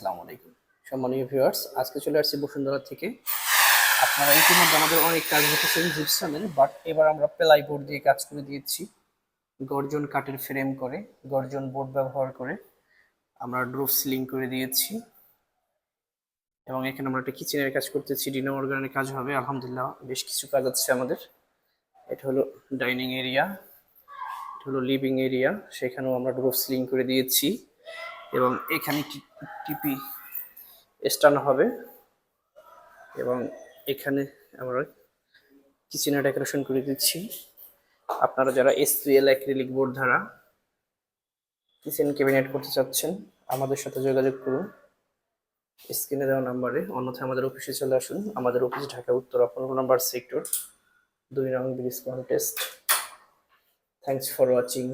আসসালামু আলাইকুম। সম্মানীয় ভিউয়ার্স আজকে চলে আসছি বসুন্ধরা থেকে। আপনারা ইতিমধ্যে আমাদের অনেক কাজ দেখেছেন জিপসামের বাট এবার আমরা প্লাই বোর্ড দিয়ে কাজ করে দিয়েছি। গর্জন কাঠের ফ্রেম করে, গর্জন বোর্ড ব্যবহার করে আমরা ড্রোপ সিলিং করে দিয়েছি। এবং এখানে আমরা একটা কিচেনের কাজ করতেছি ডিনার অর্গানের কাজ হবে, আলহামদুলিল্লাহ বেশ কিছু কাজ আছে আমাদের। এটা হলো ডাইনিং এরিয়া এটা হলো লিভিং এরিয়া সেখানেও আমরা ড্রোপ সিলিং করে দিয়েছি। এবং এখানে টিপি স্টান হবে এবং এখানে আমরা কিচেনে ডেকোরেশন করে দিচ্ছি। আপনারা যারা এসপিএল অ্যাক্রিলিক বোর্ড দ্বারা কিচেন ক্যাবিনেট করতে চাচ্ছেন, আমাদের সাথে যোগাযোগ করুন। স্ক্রিনে দেওয়া নাম্বারে, অন্যথায় আমাদের অফিসে চলে আসুন। আমাদের অফিস ঢাকা উত্তর পনেরো নাম্বার সেক্টর, দুই নং bridge contest thanks for watching